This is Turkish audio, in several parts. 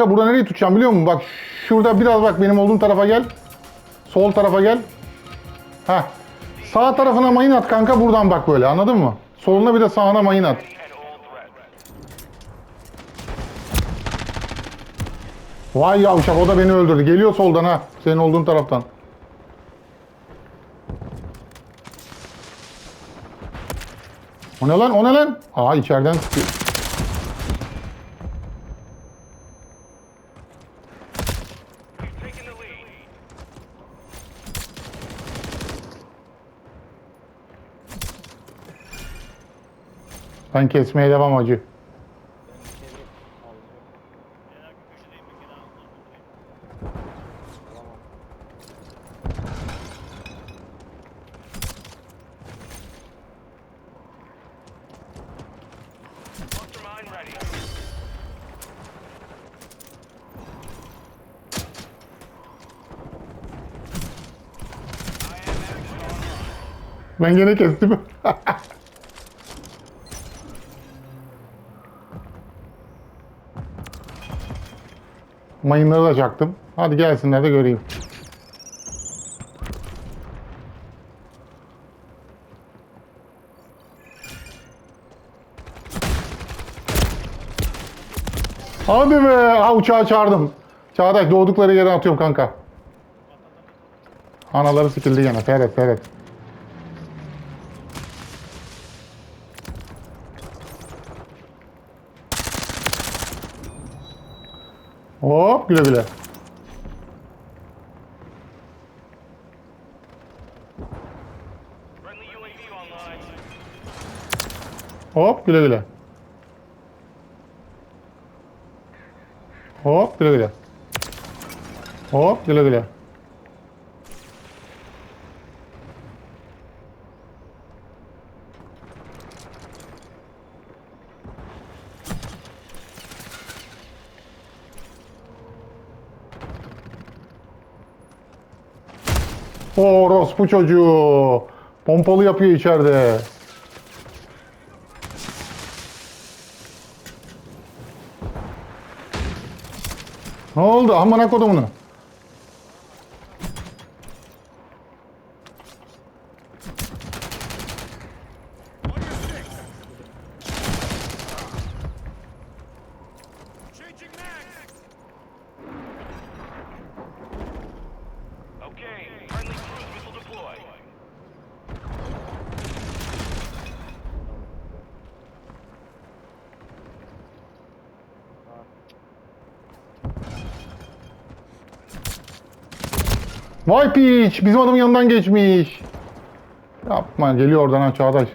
Kanka burada nereyi tutacağım biliyor musun? Bak şurada biraz bak benim olduğum tarafa gel. Sol tarafa gel. Heh. Sağ tarafına mayın at kanka buradan bak böyle anladın mı? Soluna bir de sağına mayın at. Vay yavşak o da beni öldürdü. Geliyor soldan ha. Senin olduğun taraftan. O ne lan? O ne lan? Aa içeriden sıkıyor. Ben kesmeye devam acı. Ben gene kestim. Mayınları da çaktım. Hadi gelsinler de göreyim. Hadi be! Ha uçağı çağırdım. Çağdaş doğdukları yere atıyorum kanka. Anaları sikildi gene. Seyret seyret. Hop güle güle. Hop güle güle. Hop güle güle. Hop güle güle. Orospu çocuğu. Pompalı yapıyor içeride. Ne oldu? Amına kodumunu. Vay piç! Bizim adamın yanından geçmiş. Yapma. Geliyor oradan ha Çağdaş.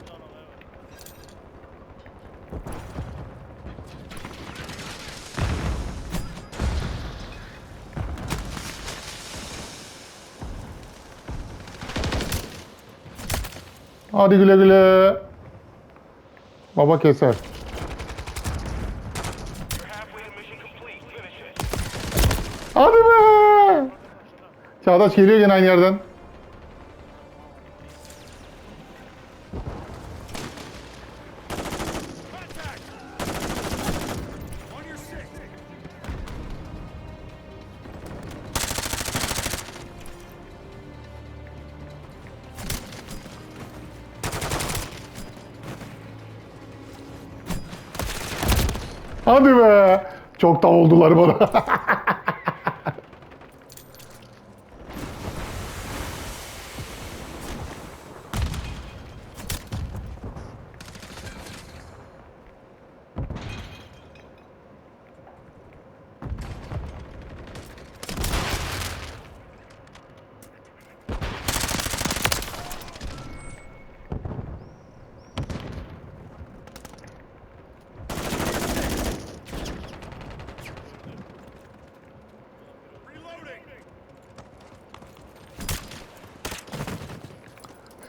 Hadi güle güle. Baba keser. Çağdaş geliyor gene aynı yerden. Hadi be! Çok da oldular bana.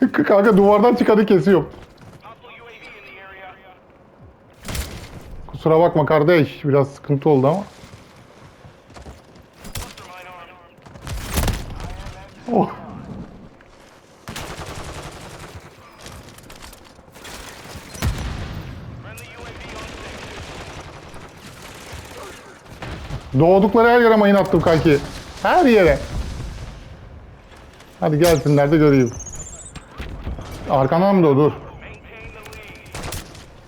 Kanka duvardan çıkanı kesiyorum. Kusura bakma kardeş. Biraz sıkıntı oldu ama. Oh. Doğdukları her yere mayın attım kanki. Her yere. Hadi gelsinler de göreyim. Arkandan mı dur.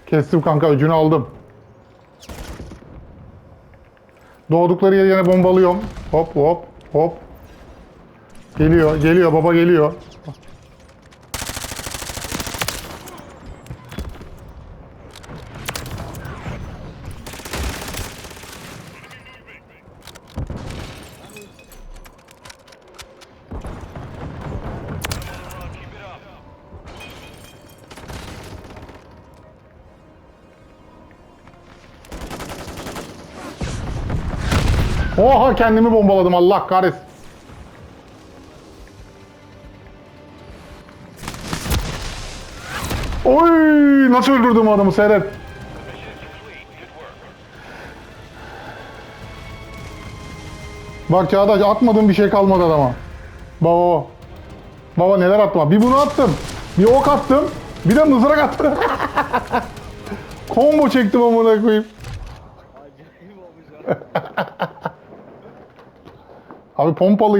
Kestim kanka öcünü aldım. Doğdukları yere yine bombalıyorum. Hop hop hop. Geliyor geliyor baba geliyor. Oha kendimi bombaladım Allah kahretsin. Oy nasıl öldürdüm adamı seyret. Bak Çağdaş atmadığım bir şey kalmadı adama. Baba. Baba neler attım. Bir bunu attım. Bir ok attım. Bir de mızrak attım. Combo çektim amına koyayım. Abi pompalı